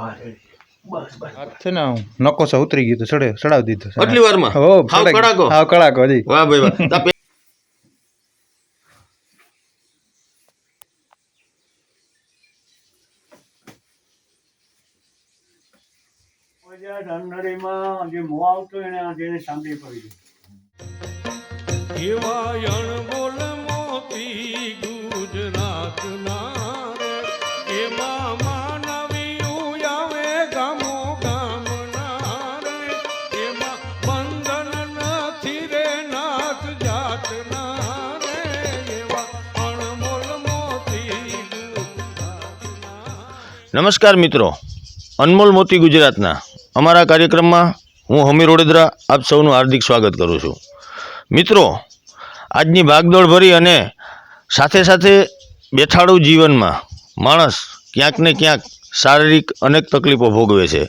હા છે ને નકો ઉતરી ગયું તો સડે સડાવી દીધું આટલી વારમાં? હો. કડાકો? હાવ કડાકો હજી. વાહ ભાઈ વાહ. ઢંઢેરીમાં જે મોં આવતો એને આ જેને સાંભળી પડી ગઈ એવા અણમોલ નમસ્કાર મિત્રો. અનમોલ મોતી ગુજરાતના. અમારા કાર્યક્રમમાં હું હમીર વડોદરા આપ સૌનું હાર્દિક સ્વાગત કરું છું. મિત્રો, આજની ભાગદોડ ભરી અને સાથે સાથે બેઠાડું જીવનમાં માણસ ક્યાંક ને ક્યાંક શારીરિક અનેક તકલીફો ભોગવે છે.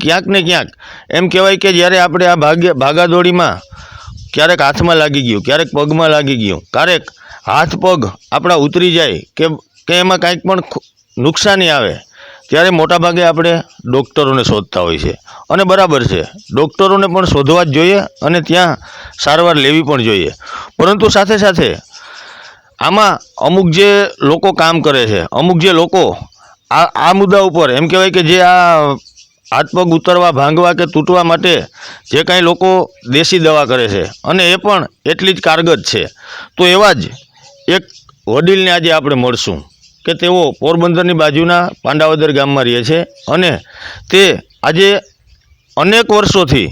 ક્યાંક ને ક્યાંક એમ કહેવાય કે જ્યારે આપણે આ ભાગ્ય, ભાગાદોડીમાં ક્યારેક હાથમાં લાગી ગયું, ક્યારેક પગમાં લાગી ગયું, ક્યારેક હાથ પગ આપણા ઉતરી જાય કે કે એમાં કાંઈક પણ નુકસાની આવે ત્યારે મોટાભાગે આપણે ડૉક્ટરોને શોધતા હોય છે. અને બરાબર છે, ડૉક્ટરોને પણ શોધવા જ જોઈએ અને ત્યાં સારવાર લેવી પણ જોઈએ. પરંતુ સાથે સાથે આમાં અમુક જે લોકો કામ કરે છે, અમુક જે લોકો આ આ મુદ્દા ઉપર એમ કહેવાય કે જે આ હાથ પગ ઉતરવા, ભાંગવા કે તૂટવા માટે જે કાંઈ લોકો દેશી દવા કરે છે અને એ પણ એટલી જ કારગત છે. તો એવા જ એક વડીલને આજે આપણે મળશું. કે તેઓ પોરબંદરની બાજુના પાંડાવદર ગામમાં રહે છે અને તે આજે અનેક વર્ષોથી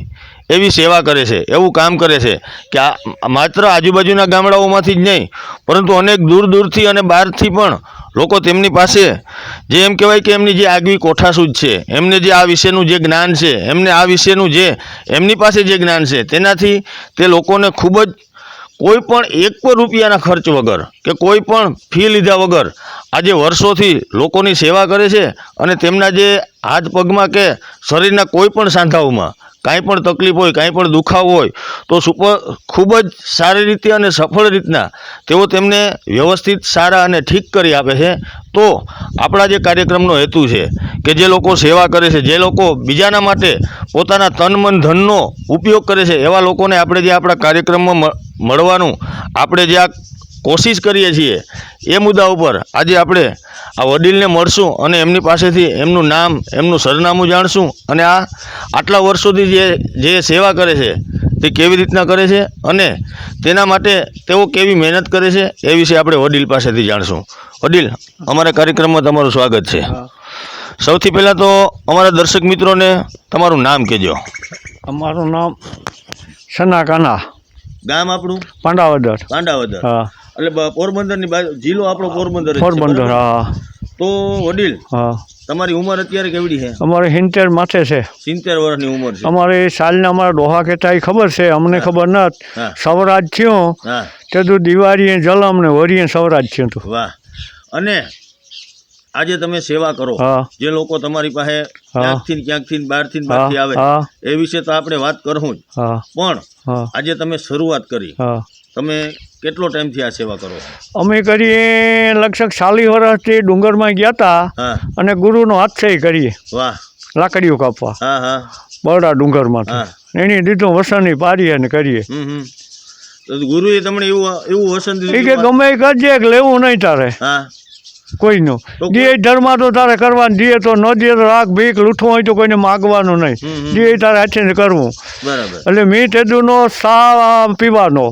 એવી સેવા કરે છે, એવું કામ કરે છે કે માત્ર આજુબાજુના ગામડાઓમાંથી જ નહીં, પરંતુ અનેક દૂર દૂરથી અને બહારથી પણ લોકો તેમની પાસે જે એમ કહેવાય કે એમની જે આગવી કોઠાસૂજ છે, એમને જે આ વિશેનું જે જ્ઞાન છે, એમને આ વિશેનું જે એમની પાસે જે જ્ઞાન છે, તેનાથી તે લોકોને ખૂબ જ કોઈ પણ એક પણ રૂપિયાના ખર્ચ વગર કે કોઈ પણ ફી લીધા વગર આજે વર્ષોથી લોકોની સેવા કરે છે અને તેમના જે હાથ પગમાં કે શરીરના કોઈ પણ સાંધાઓમાં કાંઈ પણ તકલીફ હોય, કાંઈ પણ દુખાવો હોય, તો સુપર ખૂબ જ સારી રીતે અને સફળ રીતના તેઓ તેમને વ્યવસ્થિત, સારા અને ઠીક કરી આપે છે. તો આપણા જે કાર્યક્રમનો હેતુ છે કે જે લોકો સેવા કરે છે, જે લોકો બીજાના માટે પોતાના તન, મન, ધનનો ઉપયોગ કરે છે, એવા લોકોને આપણે જે આપણા કાર્યક્રમમાં મળવાનું, આપણે જે આ કોશિશ કરીએ છીએ એ મુદ્દા ઉપર આજે આપણે આ વડીલને મળશું અને એમની પાસેથી એમનું નામ એમનું સરનામું જાણશું અને આ આટલા વર્ષોથી જે જે સેવા કરે છે તે કેવી રીતના કરે છે અને તેના માટે તેઓ કેવી મહેનત કરે છે એ વિશે આપણે વડીલ પાસેથી જાણશું. વડીલ અમારા કાર્યક્રમમાં તમારું સ્વાગત છે. સૌથી પહેલાં તો અમારા દર્શક મિત્રોને તમારું નામ કહેજો. અમારું નામ સના કાના. ગામ આપણું? પાંડાવદર. પાંડાવદર. હા. એટલે પોરબંદર પોરબંદરની બાજુ જિલ્લો આપણો પોરબંદર પોરબંદર હા. તો વડીલ હા. તમારી ઉંમર અત્યારે કેવડી છે? અમારે હિંતેર માથે છે. સિત્તેર વર્ષની ઉંમર છે. અમારે સાલના અમારા ડોહા કહેતા ખબર છે અમને ખબર ન. સવરાજ થયો તે તો દિવાળીએ જલમ ને વરીએ સવરાજ થયું હતું વાહ. અને આજે તમે સેવા કરો. જે લોકો તમારી પાસે ક્યાંકથી ને ક્યાંકથી બહારથી બહારથી આવે એ વિશે તો આપણે વાત કરવું જ. પણ આજે તમે શરૂઆત કરી. તમે કેટલો ટાઈમથી આ સેવા કરો અમે કરીએ લગભગ ચાલી વર્ષથી ડુંગરમાં ગયા હતા અને ગુરુનો આશ્રય કરીએ. વાહ. લાકડીઓ કાપવા. હા હા. બરડા ડુંગરમાંથી. એની દીધું વસણની પારીએ અને કરીએ. ગુરુએ તમને એવું એવું વસન દીધું કે ગમે કરજે લેવું નહીં તારે. હા. કોઈનું દે ધર્મ તો તારે કરવાનું દીએ તો ન દીએ તો રાખ ભીખ લૂંટવું હોય તો કોઈને માગવાનું નહીં. દીએ તારે હાથે કરવું. એટલે મેં તેદુનો સા પીવાનો.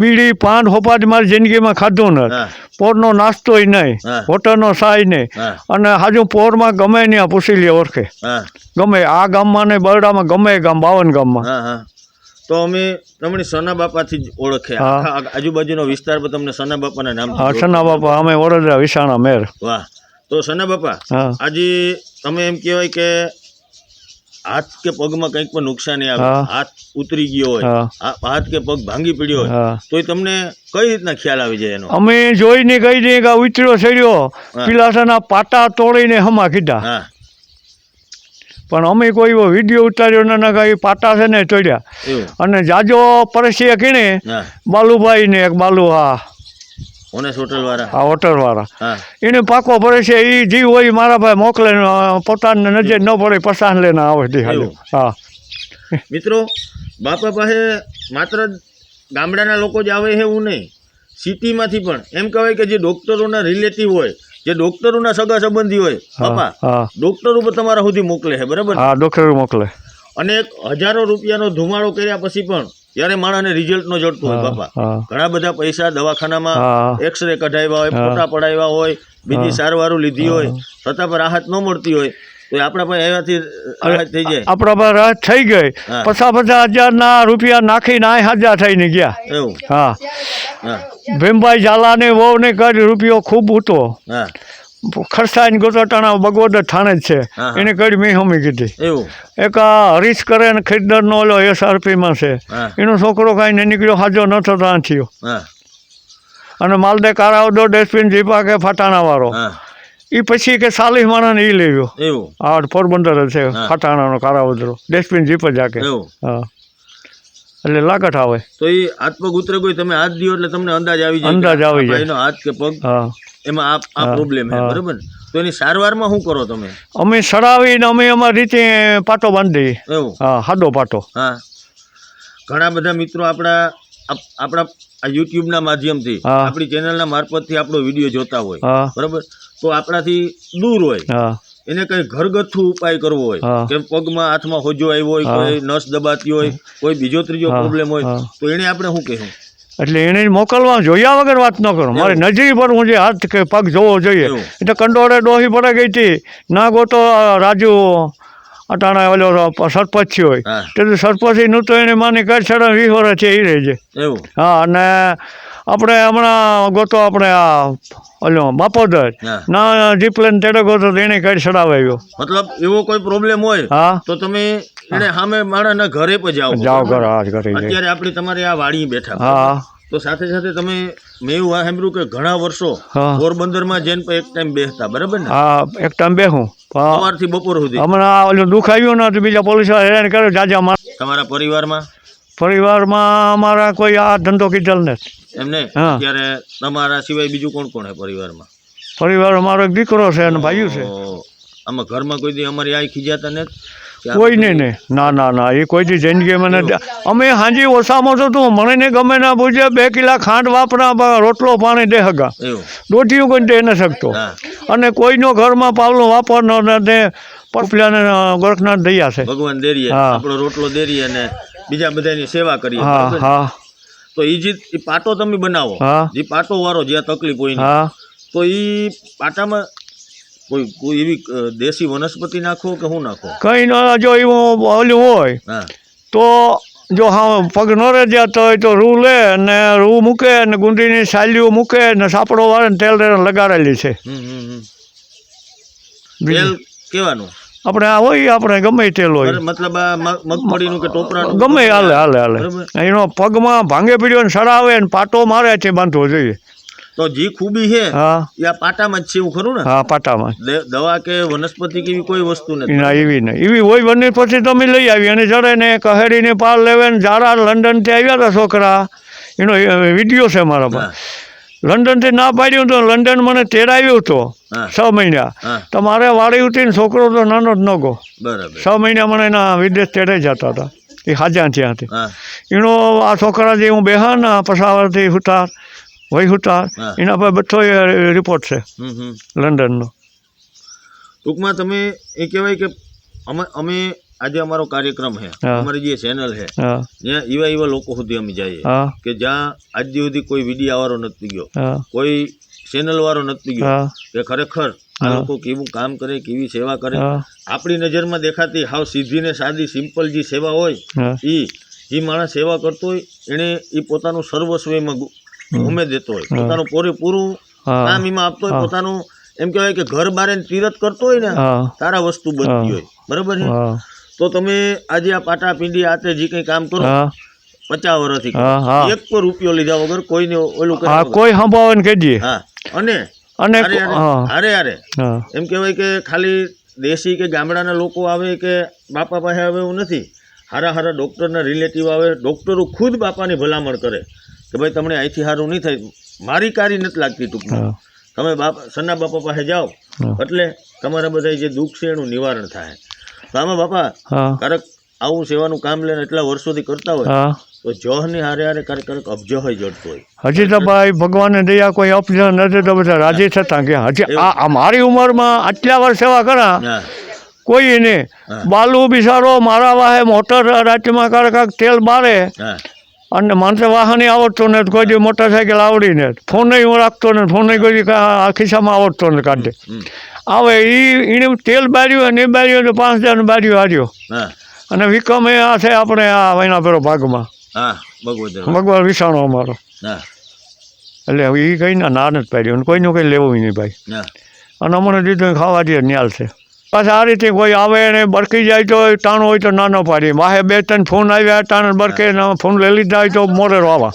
બીડી પાન હોપાટ મારી જિંદગીમાં ખાધું નથી પોરનો નાસ્તોય નહીં. હોટલનો સાય નહીં. અને હાજુ પોરમાં ગમે ત્યાં પૂછી લે ઓળખે ગમે આ ગામમાં ને બરડામાં ગમે ગામ બાવન ગામમાં. તો અમે તમને સના બાપાથી જ ઓળખે. આજુબાજુનો વિસ્તાર પર તમને સના બાપાના નામ સના બાપા અમે વડોદરા વિસાણા મેર. વાહ. તો સના બાપા આજે તમે એમ કહેવાય કે હાથ કે પગમાં કંઈક પણ નુકસાની આવે. હાથ ઉતરી ગયો હોય હાથ કે પગ ભાંગી પડ્યો હોય તો એ તમને કઈ રીતના ખ્યાલ આવી જાય એનો? અમે જોઈને કહી દઈએ કે આ ઉતર્યો ચડ્યો. પિલાસાના પાટા તોડીને હમા કીધા. પણ અમે કોઈ એવો વીડિયો ઉતાર્યો ના ના કાંઈ પાટા છે ને ચડ્યા. અને જાજો પરસીએ કીણે હા. બાલુભાઈ ને એક બાલુ હા. ઓનેસ હોટલ વાળા હોટલવાળા. એને પાકો પડે છે એ જીવ હોય મારા ભાઈ મોકલે પોતાને નજર ન પડે પસાન લઈને આવે દિહાડી હા. મિત્રો બાપા પાસે માત્ર ગામડાના લોકો જ આવે છે એવું નહીં. સિટીમાંથી પણ. એમ કહેવાય કે જે ડૉક્ટરોના રિલેટિવ હોય જે ડોક્ટરોના સગા સંબંધી હોય બાપા ડોક્ટરો પણ તમારા સુધી મોકલે છે બરાબર? હા ડોક્ટર મોકલે. અને એક હજારો રૂપિયાનો ધુમાડો કર્યા પછી પણ ત્યારે માણસને રિઝલ્ટ નો જડતું હોય બાપા. ઘણા બધા પૈસા દવાખાનામાં એક્સરે કઢાવ્યા હોય ફોટા પડાવ્યા હોય બીજી સારવારો લીધી હોય છતાં પણ રાહત ન મળતી હોય. તો આપણા પાસે એવાથી રાહત થઈ જાય. આપણા પર રાહત થઈ ગઈ. પચાસ પચાસ હજારના રૂપિયા નાખીને આ હજાર થઈને ગયા. એવું? હા. ભીમભાઈ ઝાલાને વહુને કરી રૂપિયો ખૂબ હતો. હા. ખરસાઈને ગોતટાણા બગોદર થાણે જ છે. એને કરી મેં હમી કીધી. એક હરીશ કરે ને ખરીદરનો ઓલો એસઆરપીમાં છે. એનો છોકરો કાંઈ નીકળ્યો હાજો ન થતો આંથીયો હા. અને માલદે કારાવદો ડસ્ટબિન જીપા કે ફટાણાવાળો. હા. એ પછી કે સાલીસ માણસને એ લેવ્યો એવું? આ પોરબંદર છે હા. ફટાણાનો કારાવદરો. ડસ્ટબિન જીપ જ આકે. હા. એટલે લાકટ આવે. તો એ હાથ પગ ઉતરે કોઈ તમે હાથ દિયો એટલે તમને અંદાજ આવી જાય અંદાજ આવી જાય. એનો હાથ કે પગ હા. એમાં આ આ પ્રોબ્લેમ છે બરોબર? તો એની સારવારમાં શું કરો તમે? અમે સડાવીને અમે અમારી રીતે પાટો બાંધી દઈએ. હા સાદો પાટો. હા. ઘણા બધા મિત્રો આપણા આપ- આપણા આ યુટ્યુબના માધ્યમથી હા. આપણી ચેનલના મારફતથી આપણો વીડિયો જોતા હોય. બરાબર? તો આપણાથી દૂર હોય. એને કઈ ઘરગથ્થુ ઉપાય કરવો હોય. હા. કે પગમાં હાથમાં હોજો આવ્યો હોય કોઈ નસ દબાતી હોય કોઈ બીજો ત્રીજો પ્રોબ્લેમ હોય તો એને આપણે શું કહેવું? એટલે એને મોકલવા જોયા વગર વાત ન કરો. મારે નજીક નજરી પર હું જે હાથ કે પગ જોવો જોઈએ. એટલે કંડોળે ડોહી પડે ગઈ હતી. ના ગોતો રાજુ અટાણા ઓલો સરપંચ હોય. તો તે સરપંચનું તો એને માની કર સાડા વીસ વર્ષ છે એ રહી છે. હા અને આપણે હમણાં ગોતો આપણે આ ઓલો બાપોદર. હા. ના જીપલેન તેડે ગોતો એને કાઢ ચડાવાયો મતલબ એવો કોઈ પ્રોબ્લેમ હોય હા. તો તમે એને સામે માણસના ઘરે પણ જાઓ. જાઓ? ઘર હાથ કરી અત્યારે આપણે તમારે આ વાડી બેઠા. હા. તો સાથે સાથે તમે મેં એવું સાંભળ્યું કે ઘણા વર્ષો પોરબંદરમાં જઈને એક ટાઈમ બેસતા બરાબર ને? હા એક ટાઈમ બેહું. સવારથી બપોર સુધી. હમણાં આ ઓલું દુઃખ આવ્યું ને તો બીજા પોલીસ હેરાન કરે જાજા મારા તમારા પરિવારમાં? પરિવારમાં અમારા કોઈ આ ધંધો કીધેલ ને એમને? હા. અત્યારે તમારા સિવાય બીજું કોણ કોણ છે પરિવારમાં? પરિવાર અમારો એક દીકરો છે અને ભાઈઓ છે. આમાં ઘરમાં કોઈ દી અમારી આઈ ખીજાતા ને કોઈ નહીં. ને ના ના ના એ કોઈ દી જિંદગી મને અમે હાજી ઓછામાં તો તું મને ને ગમે ના પૂછે બે કિલા ખાંડ વાપરા રોટલો પાણી દે હગા. દોઢીયું કોઈ દે ન શકતો. અને કોઈનો ઘરમાં પાવલો વાપરનો ને તે પપલાને ગોરખનાથ દઈ છે. ભગવાન દેરીએ આપણો રોટલો દેરીએ અને બીજા બધાની સેવા કરીએ હા હા. તો એ જે પાટો તમે બનાવો જે પાટો વાળો જ્યાં તકલીફ હોય તો એ પાટામાં કોઈ કોઈ એવી દેશી વનસ્પતિ નાખો કે હું નાખો? કંઈ ન જો એવું ઓલું હોય તો જો હા પગ ન રજ્યાતો હોય તો રૂ લે ને રૂ મૂકે ને ગુંદીની સાલીઓ મૂકે ને સાપડો વાળે ને તેલ લગાડેલી છે. તેલ કેવાનું? આપણે આ હોય આપણે ગમે તેલ હોય. મતલબ મગફળીનું કે ટોપરાનું? ગમે હાલે હાલે હાલે. એનો પગમાં ભાંગે પીડ્યો ને સડાવે ને પાટો મારે છે બાંધવો જોઈએ. તો જે ખૂબી છે. એ આ પાટામાં જ છે એવું ખરું ને? હા પાટામાં. દવા કે વનસ્પતિ કે એવી કોઈ વસ્તુ નથી. ના એવી નહીં. એવી હોય વનસ્પતિ તમે લઈ આવી અને ચડે ને કહેડીને પાર લેવે ને જાડા લંડનથી આવ્યા હતા છોકરા. એનો વીડિયો છે મારા પાસે લંડનથી ના પાડ્યું તો લંડન મને તેડાવ્યો હતો છ મહિના. તો મારે વાડી ઉઠીને છોકરો તો નાનો જ ન ગો. છ મહિના મને એના વિદેશ તેડાઈ જતા હતા. એ હાજા ત્યાંથી એનો આ છોકરા જે હું બેહા ને પસાવરથી હુતાર વહી હુતાર હા. એના પર બધો રિપોર્ટ છે. લંડનનો. ટૂંકમાં તમે એ કહેવાય કે અમે અમે આજે અમારો કાર્યક્રમ છે. હા. અમારી જે ચેનલ છે જ્યાં એવા એવા લોકો સુધી અમે જઈએ. કે જ્યાં આજ સુધી કોઈ વીડિયો વાળો નથી ગયો. કોઈ ચેનલ વાળો નથી ગયો. કે ખરેખર આ લોકો કેવું કામ કરે કેવી સેવા કરે. આપણી નજરમાં દેખાતી હાવ સીધી ને સાદી સિમ્પલ જે સેવા હોય એ જે માણસ સેવા કરતો હોય એને એ પોતાનું સર્વસ્વ એમાં ગુ- દેતો હોય. પોતાનું પૂરેપૂરું કામ એમાં આપતો હોય પોતાનું એમ કહેવાય કે ઘર બારે તીરથ કરતો હોય ને તારા વસ્તુ બનતી હોય. બરાબર છે? તો તમે આજે આ પાટા પીંડી આતે જે કંઈ કામ કરો પચાસ વર્ષથી એક પણ રૂપિયો લીધા વગર કોઈને ઓલું હા કોઈ સંભાવે કહી દઈએ હા. અને? અને અરે અરે એમ કહેવાય કે ખાલી દેશી કે ગામડાના લોકો આવે કે બાપા પાસે આવે એવું નથી. હારા હારા ડૉક્ટરના રિલેટિવ આવે. ડૉક્ટરો ખુદ બાપાની ભલામણ કરે. કે ભાઈ તમને અહીંથી સારું નહીં થાય. મારી કારી નથી લાગતી ટૂંકમાં. તમે બાપ સન્ના બાપા પાસે જાઓ એટલે તમારા બધા જે દુઃખ છે એનું નિવારણ થાય. તો આમાં બાપા કારક આવું સેવાનું કામ લઈને એટલા વર્ષોથી કરતા હોય તો જહની હારે હારે ક્યારેક ક્યારેક હોય જડતો હોય. હજી તો ભાઈ ભગવાનને દયા કોઈ અપજન નથી તો બધા રાજી થતા કે હજી આ મારી ઉંમરમાં આટલા વર્ષ સેવા કરા. કોઈ નહીં. બાલુ બિસારો મારા વાહે મોટર કાંઈક કાંઈક તેલ બારે અને મને વાહન આવડતો ને કોઈ દી મોટરસાઇકલ આવડી ને ફોન હું રાખતો ને ફોન કોઈ આ ખિસ્સામાં આવડતો ને કાઢે આવે એ એને તેલ બાર્યું અને એ બાર્યું તો પાંચ હજાર બાર્યું હાર્યો. અને વિક્રમ એ આ છે આપણે આ એના પેલો ભાગમાં ભગવાન વિસાણો અમારો. એટલે એ કંઈ ના ના નથી પાડ્યું. કોઈનું કંઈ લેવું નહીં ભાઈ. અને અમને દીધું ખાવા દે ન્યાલ છે. પાછા આ રીતે કોઈ આવે ને બરકી જાય તો ટાણું હોય તો ના ન પાડીએ વાહે બે ત્રણ ફોન આવ્યા ટાણ બરકે ફોન લઈ લીધા હોય તો મોરે વાવા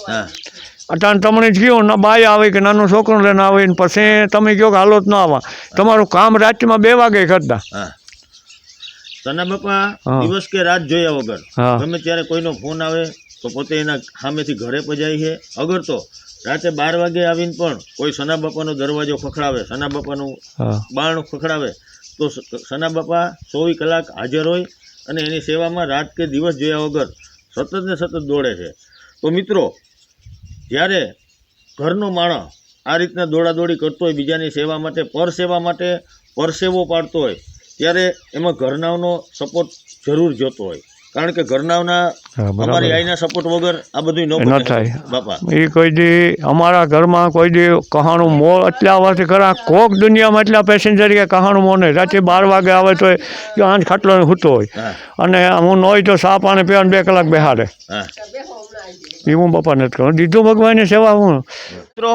અટાણ તમને કહ્યું ના બાય આવે કે નાનું છોકરો લઈને આવે ને પછી તમે કહો કે હાલો જ ન આવા. તમારું કામ રાતમાં બે વાગે કરતા. તને સના બાપા દિવસ કે રાત જોયા વગર. ગમે ત્યારે કોઈનો ફોન આવે તો પોતે એના સામેથી ઘરે પજાય છે. અગર તો રાતે બાર વાગે આવીને પણ કોઈ સના બાપાનો દરવાજો ખખડાવે સના બાપાનું બારણું ખખડાવે તો સના બાપા ચોવીસ કલાક હાજર હોય અને એની સેવામાં રાત કે દિવસ જોયા વગર સતત ને સતત દોડે છે. તો મિત્રો, જ્યારે ઘરનો માણસ આ રીતના દોડાદોડી કરતો હોય, બીજાની સેવા માટે પર સેવા માટે પરસેવો પાડતો હોય, ત્યારે એમાં ઘરનાઓનો સપોર્ટ જરૂર જોતો હોય. કારણ કે ઘરનાના અમારી આઈના સપોર્ટ વગર આ બધું ન થાય. બાપા. એ કોઈ દી અમારા ઘરમાં કોઈ દી કહાણું મો એટલા વર્ષથી ખરા કોક દુનિયામાં એટલા પેસેન્જર કે કહાણું મો નહીં. રાતે બાર વાગે આવે તો આંખ ખાટલો સૂતો હોય. અને હું ન હોય તો સા પાણી પીવાને બે કલાક બેહાડે. એ હું પપ્પા નથી કરું દીધું ભગવાનની સેવા હું. મિત્રો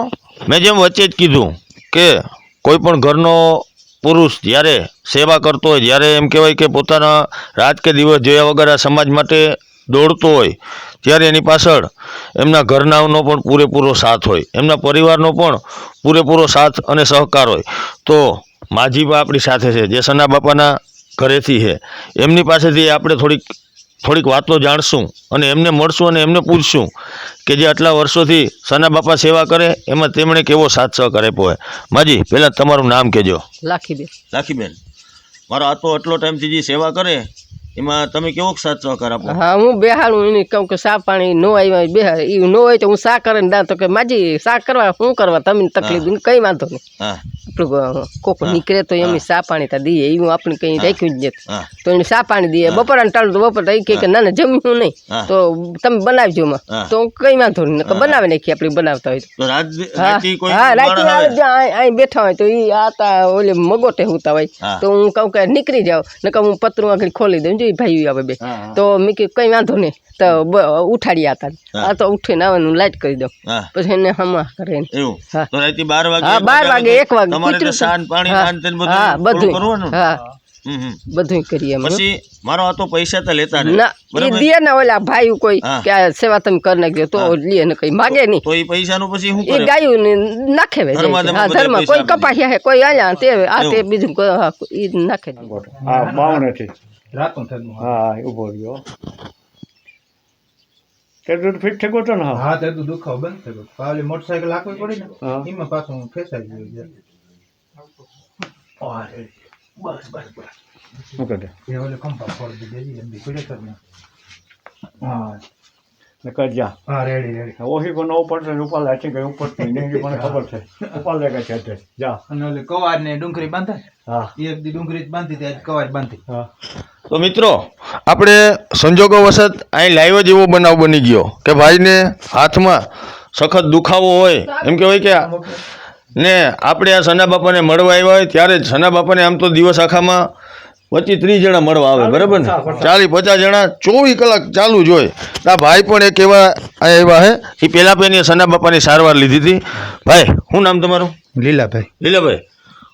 મેં જેમ વચ્ચે જ કીધું કે કોઈ પણ ઘરનો પુરુષ જ્યારે સેવા કરતો હોય, જ્યારે એમ કહેવાય કે પોતાના રાત કે દિવસ જોયા વગર આ સમાજ માટે દોડતો હોય, ત્યારે એની પાછળ એમના ઘરનાઓનો પણ પૂરેપૂરો સાથ હોય, એમના પરિવારનો પણ પૂરેપૂરો સાથ અને સહકાર હોય. તો માજીબા આપણી સાથે છે જે સના બાપાના ઘરેથી છે. એમની પાસેથી આપણે થોડીક થોડીક વાતો જાણશું અને એમને મળશું અને એમને પૂછશું કે જે આટલા વર્ષોથી સના બાપા સેવા કરે એમાં તેમણે કેવો સાથ સહકાર આપ્યો હોય. માજી પહેલાં તમારું નામ કહેજો. લાખી દે લાખીબેન. મારો આ આટલો ટાઈમથી જે સેવા કરે એમાં તમે કેવો સાચો સહકાર આપો? હા હું બેહાડું એને કહું કે સા પાણી નો આવ્યા બેહાડ. એ નો હોય તો હું સા કરે ને તો કે માજી સા કરવા શું કરવા? તમને તકલીફ કઈ કંઈ વાંધો નહીં. આપણું કોક નીકળે તો એમ સા પાણી તા દઈએ એવું આપણે કંઈ રાખ્યું જ નથી. તો એને સા પાણી દઈએ બપોરાને ટાળું તો બપોર એ કે ના ના જમ્યું નહીં. તો તમે બનાવજો માં હા. તો કઈ વાંધો નહીં. તો બનાવી નાખીએ આપણે બનાવતા હોય હા. રાતે અહીં- બેઠા હોય તો એ આતા ઓલે મગોટે હોતા હોય. તો હું કહું કે નીકળી જાઓ. નકર હું પતરું આગળ ખોલી દઉં. જો એ ભાઈ આવે બે. તો મેં કે કઈ વાંધો નહીં. તો બ- ઉઠાડી આતા. આ તો ઉઠીને આવવાનું લાઈટ કરી દઉં. હા. પછી એને હમા કરે હા. બાર વાગે હા બાર વાગે એક વાગે. હા, બધું હા બધું ને? કરીએ પછી મારો આ તો પૈસા તો લેતા ના એ દે ને ઓલા ભાઈ કોઈ કે આ સેવા તમે કરી નાખજો તો લે ને કઈ. માગે નહીં. તો એ પૈસાનું પછી શું એ ગાયું ને નાખે વે હા ધર્મ કોઈ આપી. હે કોઈ આયા તે આ તે બીજું એ નાખે. આ બાવન બાવનેથી રાતનું થતું હા ઊભો રહ્યો તે દૂધ ફિટ થઈ ગયો ને હા તે તો દુખાવો બંધ થઈ ગયો પાવલી મોટરસાઇકલ હાંકવી પડી ને એમાં પાછું હું ફેસાઈ ગયો. બસ બસ બસ શું કરે એ ઓલે ખંભા ફોડી દીધી એમ બી પીડે કર હા ને કરજા હા રેડી રેડી ઓહી પણ ઉપર છે ઉપર લે છે ઉપર મને ખબર છે ઉપર લે છે જા અને ઓલે કવાડ ને ડુંગળી બાંધે હા એક દી ડુંગળી બાંધી ત્યાં આજ બાંધી હા તો મિત્રો આપણે સંજોગો વસત અહીં લાઈવ જ એવો બનાવ બની ગયો કે ભાઈને હાથમાં સખત દુખાવો હોય એમ કહેવાય કે આ- ને આપણે આ સના બાપાને મળવા આવ્યા હોય ત્યારે જ સના બાપાને આમ તો દિવસ આખામાં પચીસ ત્રીસ જણા મળવા આવે બરાબર ને? ચાલીસ પચાસ. જણા ચોવીસ કલાક ચાલુ જ હોય. આ ભાઈ પણ એક એવા એવા હે એ પહેલાં પહેલી સના બાપાની સારવાર લીધી હતી. ભાઈ શું નામ તમારું? લીલાભાઈ. લીલાભાઈ.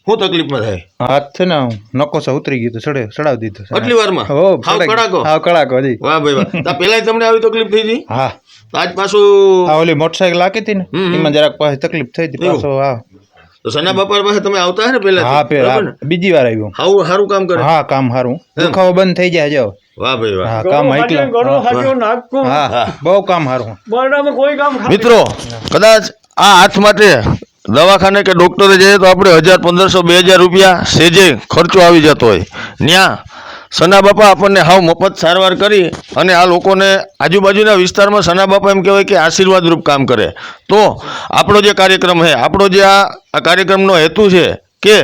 શું તકલીફમાં થાય? હાથ છે ને નકોસો ઉતરી ગયું તો સડે સડાવી દીધો. આટલી વારમાં? હો હાવ કડાકો? હાવ કડાકો હજી. વાહ ભાઈ વાહ. તો પહેલાં તમને આવી તકલીફ થઈ હતી? હા. આજ પાછું આ ઓલી મોટરસાયકલ હાકી હતી ને. એમાં જરાક પાસે તકલીફ થઈ હતી પાછો હા. તો સના બાપા પાસે તમે આવતા હે ને પહેલા હા પેલા હા, બીજી વાર આવ્યું. હાવું સારું કામ કરે? હા કામ સારું દુખાવો બંધ થઈ જાય જાઓ વાહ ભાઈ વાહ. હા કામ હાઈકલા હા. બહુ કામ સારું બરડામાં કોઈ કામ મિત્રો કદાચ આ હાથ માટે દવાખાને કે ડૉક્ટરે જઈએ તો આપણે હજાર પંદરસો બે હજાર રૂપિયા સેજે ખર્ચો આવી જતો હોય. ત્યાં સના બાપા આપણને હાવ મફત સારવાર કરી અને આ લોકોને આજુબાજુના વિસ્તારમાં સના બાપા એમ કહેવાય કે આશીર્વાદરૂપ કામ કરે. તો આપણો જે કાર્યક્રમ છે આપણો જે આ આ કાર્યક્રમનો હેતુ છે કે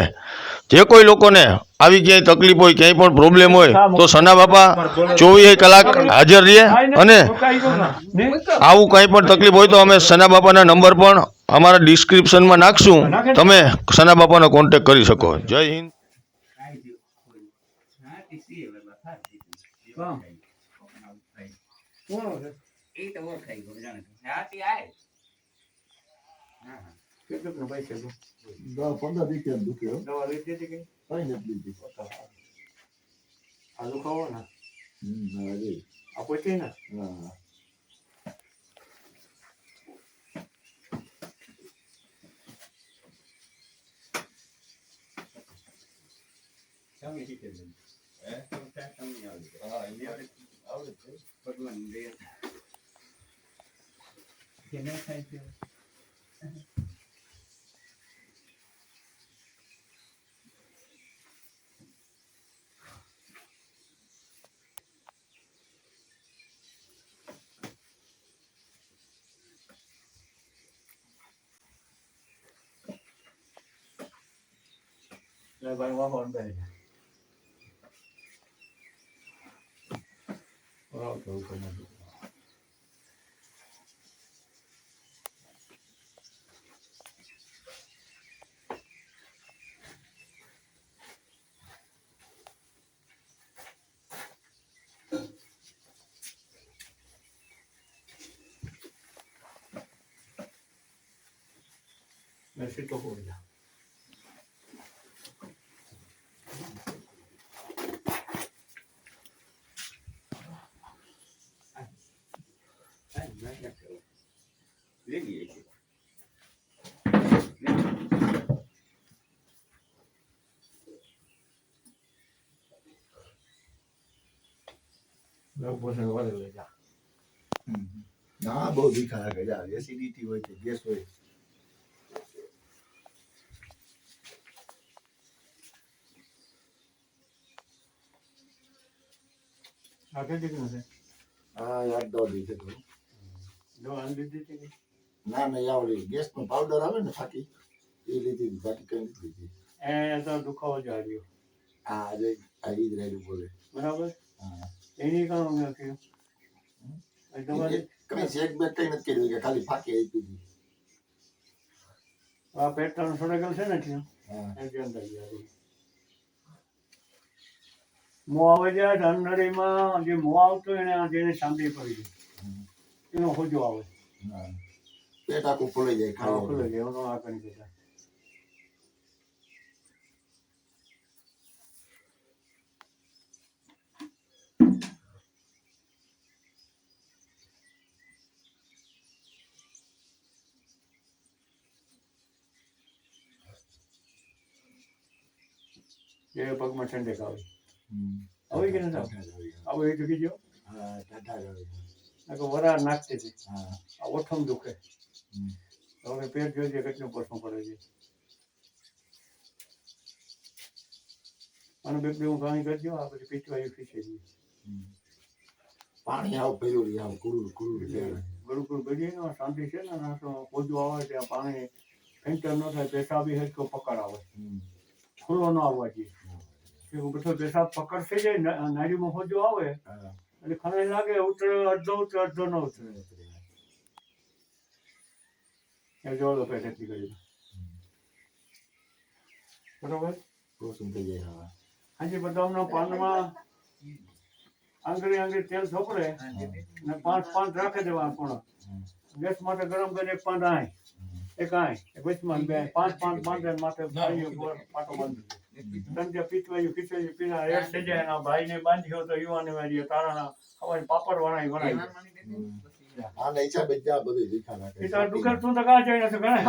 જે કોઈ લોકોને આવી ક્યાંય તકલીફ હોય ક્યાંય પણ પ્રોબ્લેમ હોય તો સના બાપા ચોવીસ કલાક હાજર રહે અને આવું કંઈ પણ તકલીફ હોય તો અમે સના બાપાના નંબર પણ અમારા ડિસ્ક્રિપ્શનમાં નાખશું. તમે સના બાપાનો કોન્ટેક્ટ કરી શકો. જય હિન્દ. કેટલું ભાઈ છે દસ પંદર Come here, he. Eh? Come back, come here. Ah, here, how is it? But one day. Can I thank you? Vai, vai, vai, vai. Ya. હમ. ના બહુ દીખા લાગે યાર એસિડિટી હોય કે ગેસ હોય આગે દીકરી છે હા યાર દો દીધે તો દવા આની લીધી હતી કે ના ના યાર ઓલી ગેસ નો પાવડર આવે ને ફાકી એ લીધી હતી, બાકી કઈ નથી લીધી એ તો દુખાવો જ આવ્યો આ આજે આ ઈ જ રહેલું બોલે બરાબર હા એની કામ મેં કહ્યું એ દવા એ કઈ શેક બેક કઈ નથી કર્યું કે ખાલી ફાકી આપી દીધી આ પેટર્ન સળગેલ છે ને ત્યાં હા એની અંદર ગયા મો આવે છે ઢંઢરીમાં જે મો આવતો એને જેને શાંતિ પડી ગઈ એનો હોજો આવે. પેટ આખું ફૂલાઈ જાય ખાવા ખુલે જાય એનો આ કરી દેતા. એ પગમાં ઠંડક આવે. ગયો હા ટાટા જ આવી. નકર વરાળ નાખતી હતી. હા. આ ઓઠમ દુખે. હવે પેટ જોઈએ કેટલું પ્રશ્ન પડે છે. અને બે બે હું ઘણી કરજો આ પછી પીચવાયું ખીચે છે. પાણી આવ ભર્યું રહે, આવ કુરુર છે. ગુરુકુળ ગડીએ ને શાંતિ છે ને ના તો પોજું આવે ત્યાં પાણી ફિલ્ટર ન થાય પેશાબી હેઠ તો પકડ આવે. ખુલ્લો ન આવવા જોઈએ કે બધો પેશાબ પકડ થઈ જાય ના- નાળીમાં હોજો આવે. એટલે ખરાઈ લાગે ઉતરે અડધો ઉતરે અડધો ન ઉતરે. એ જો લો કરી બરોબર? થઈ જાય હવે. આજે બદામના પાનમાં આંગળી આંગળી તેલ ચોપડે ને પાંચ પાંચ રાખી દેવા પણ. ગેસ માટે ગરમ કરીને પાંચ આય. એક આય. એક વચમાં બે પાંચ પાંચ પાંચ માટે માથે પાટો બાંધી. દે. પીતવાયું ખીચવાયું પીના એક થઈ જાય એના ભાઈને બાંધ્યો તો યુવાને પાપડ ને? બધું નાખે. દુકાન કાં ઘણા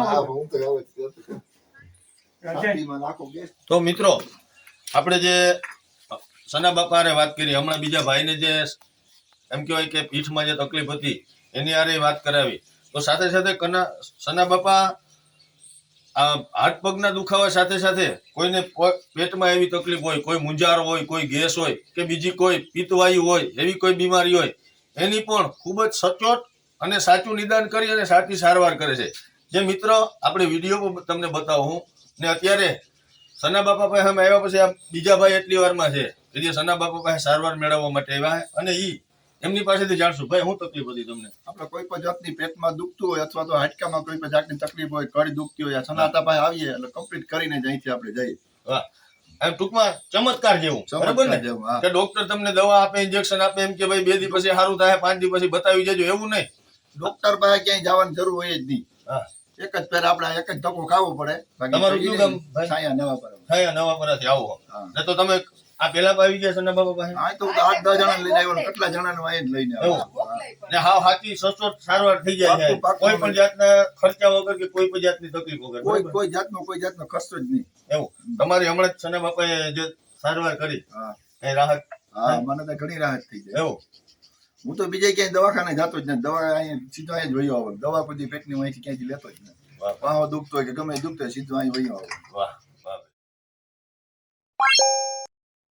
હું મિત્રો આપણે જે સના બાપારે વાત કરી હમણાં બીજા ભાઈને જે એમ કહેવાય કે પીઠમાં જે તકલીફ હતી એની આરે વાત કરાવી. તો તો સાથે સાથે કના સના બાપા આ હાથ પગના દુખાવા સાથે સાથે કોઈને પેટમાં એવી તકલીફ હોય, કોઈ મુંજારો હોય, કોઈ ગેસ હોય કે બીજી કોઈ પિત્તવાયુ હોય, એવી કોઈ બીમારી હોય, એની પણ ખૂબ જ સચોટ અને સાચું નિદાન કરી અને સાચી સારવાર કરે છે. જે મિત્ર, આપણે વીડિયો તમને બતાવું ને અત્યારે સના બાપા પાસે અમે આવ્યા પછી આ બીજા ભાઈ એટલી વારમાં છે કે જે સના બાપા પાસે સારવાર મેળવવા માટે આવ્યા અને ઈ એમની પાસેથી જાણશું. ભાઈ હું તકલીફ હતી તમને? આપણે કોઈ પણ જાતની પેટમાં દુખતું હોય અથવા તો હાડકામાં કોઈ પણ જાતની તકલીફ હોય કડી દુખતી હોય સનાતા પાસે આવીએ એટલે કમ્પ્લીટ કરીને જ અહીંથી આપણે જઈએ. વાહ. એમ ટૂંકમાં ચમત્કાર જેવું. બરાબર ને. કે ડોક્ટર તમને દવા આપે ઇન્જેક્શન આપે એમ કે ભાઈ બે દી પછી સારું થાય પાંચ દી પછી બતાવી જજો એવું નહીં. ડોક્ટર પાસે ક્યાંય જવાની જરૂર હોય જ નહીં. એક જ પેર આપણે એક જ ધક્કો ખાવો પડે. તમારું કયું ગામ. ભાઈ? નવા પર નવા પરથી આવો. ને તો તમે આ પેલા આવી ગયા છે બાબા પાસે આ તો હું તો આઠ દસ જણા લઈને આવ્યો ને કેટલા જણાને અહીં જ લઈને ને હાવ હાથી સચોટ સારવાર થઈ જાય. કોઈ પણ જાતના ખર્ચા વગર કે કોઈ પણ જાતની તકલીફ વગર. કોઈ? કોઈ જાતનો કોઈ જાતનો ખર્ચો જ નહીં. એવું. તમારી હમણાં જ સના બાપાએ જે સારવાર કરી. એ રાહત. હા મને તો ઘણી રાહત થઈ જાય. એવું. હું તો બીજે ક્યાંય દવાખાને જતો જ નથી. દવા અહીંયા સીધો અહીં જ વયો આવો. દવા બધી પેટની અહીંથી ક્યાંથી લેતો જ નથી. પાહો દુખતો હોય કે ગમે દુખતો હોય સીધો અહીં વયો આવો. વાહ વાહ.